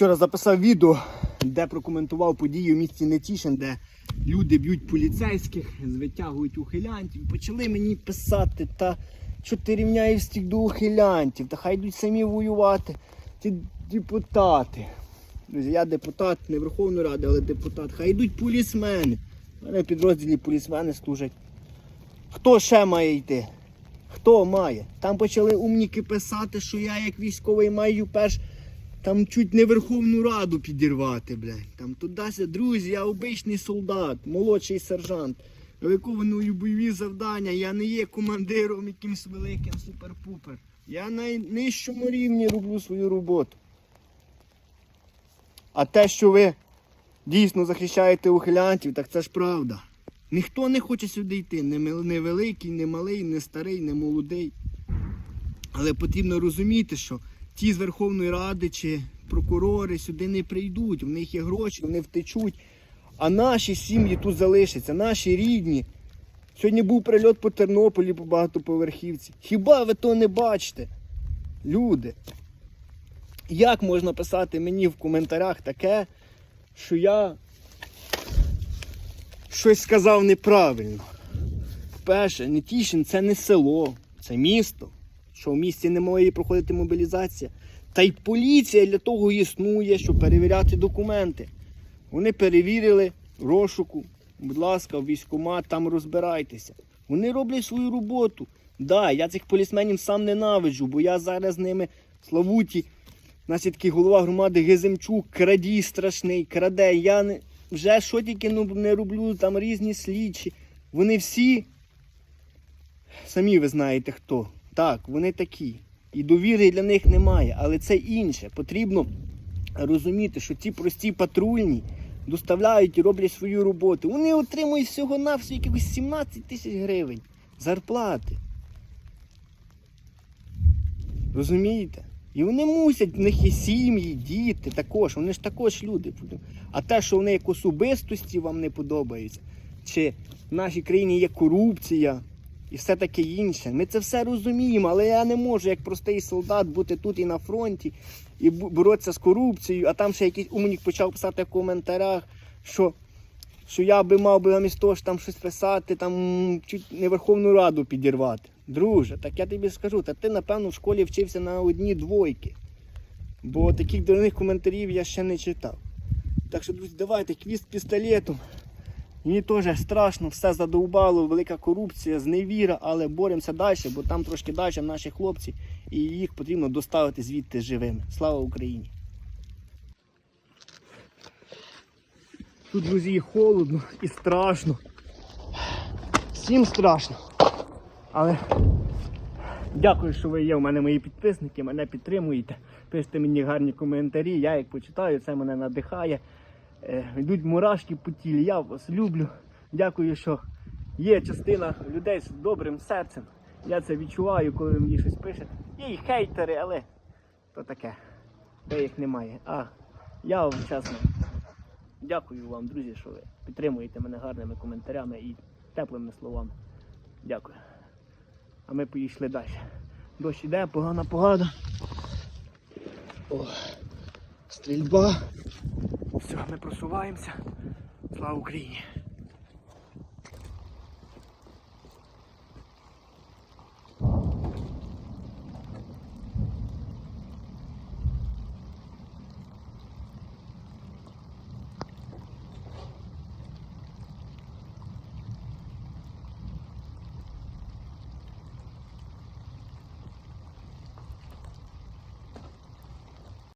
Вчора записав відео, де прокоментував подію в місті Нетішин, де люди б'ють поліцейських, витягують ухилянтів. Почали мені писати, та що ти рівняєш всіх до ухилянтів, та хай йдуть самі воювати. Ті депутати. Друзі, я депутат не Верховної Ради, але депутат. Хай йдуть полісмени. У мене в підрозділі полісмени служать. Хто ще має йти? Хто має? Там почали умніки писати, що я як військовий маю перш там чуть не Верховну Раду підірвати, блядь. Там туди, друзі, я обичний солдат, молодший сержант. Виконую бойові завдання. Я не є командиром якимсь великим супер-пупер. Я на найнижчому рівні роблю свою роботу. А те, що ви дійсно захищаєте ухилянтів, так це ж правда. Ніхто не хоче сюди йти, не не великий, не малий, не старий, не молодий. Але потрібно розуміти, що ті з Верховної Ради чи прокурори сюди не прийдуть, в них є гроші, вони втечуть. А наші сім'ї тут залишаться, наші рідні. Сьогодні був прильот по Тернополі по багатоповерхівці. Хіба ви то не бачите? Люди. Як можна писати мені в коментарях таке, що я щось сказав неправильно? Перше, Нетішин це не село, це місто. Що в місті не має проходити мобілізація. Та й поліція для того існує, щоб перевіряти документи. Вони перевірили розшуку. Будь ласка, в військкомат, там розбирайтеся. Вони роблять свою роботу. Да, я цих полісменів сам ненавиджу, бо я зараз з ними Славуті, у нас є такий голова громади Геземчук, крадій страшний, краде. Я не, вже що тільки ну, не роблю, там різні слідчі. Вони всі, самі ви знаєте хто. Так, вони такі. І довіри для них немає, але це інше. Потрібно розуміти, що ці прості патрульні доставляють і роблять свою роботу. Вони отримують всього на всього якихось 17 тисяч гривень зарплати. Розумієте? І вони мусять, в них є сім'ї, діти також, вони ж також люди. А те, що вони як особистості вам не подобаються, чи в нашій країні є корупція і все таке інше. Ми це все розуміємо, але я не можу, як простий солдат, бути тут і на фронті, і боротися з корупцією, а там ще якийсь умнік почав писати в коментарях, що, що я би мав би замість того, що там щось писати, там чуть не Верховну Раду підірвати. Друже, так я тобі скажу, та ти, напевно, в школі вчився на одні двойки. Бо таких дурних коментарів я ще не читав. Так що, друзі, давайте квіст пістолетом. Мені теж страшно, все задовбало, велика корупція, зневіра, але боремося далі, бо там трошки далі наші хлопці, і їх потрібно доставити звідти живими. Слава Україні! Тут, друзі, холодно і страшно. Всім страшно. Але дякую, що ви є. У мене мої підписники, мене підтримуєте. Пишете мені гарні коментарі. Я їх почитаю, це мене надихає. Е, Йдуть мурашки по тілі. Я вас люблю. Дякую, що є частина людей з добрим серцем. Я це відчуваю, коли мені щось пишете. Є і хейтери, але то таке. Де їх немає. А я вам чесно дякую вам, друзі, що ви підтримуєте мене гарними коментарями і теплими словами. Дякую. А ми поїхали далі. Дощ іде, погана погода. О, стрільба. Все, ми просуваємося. Слава Україні!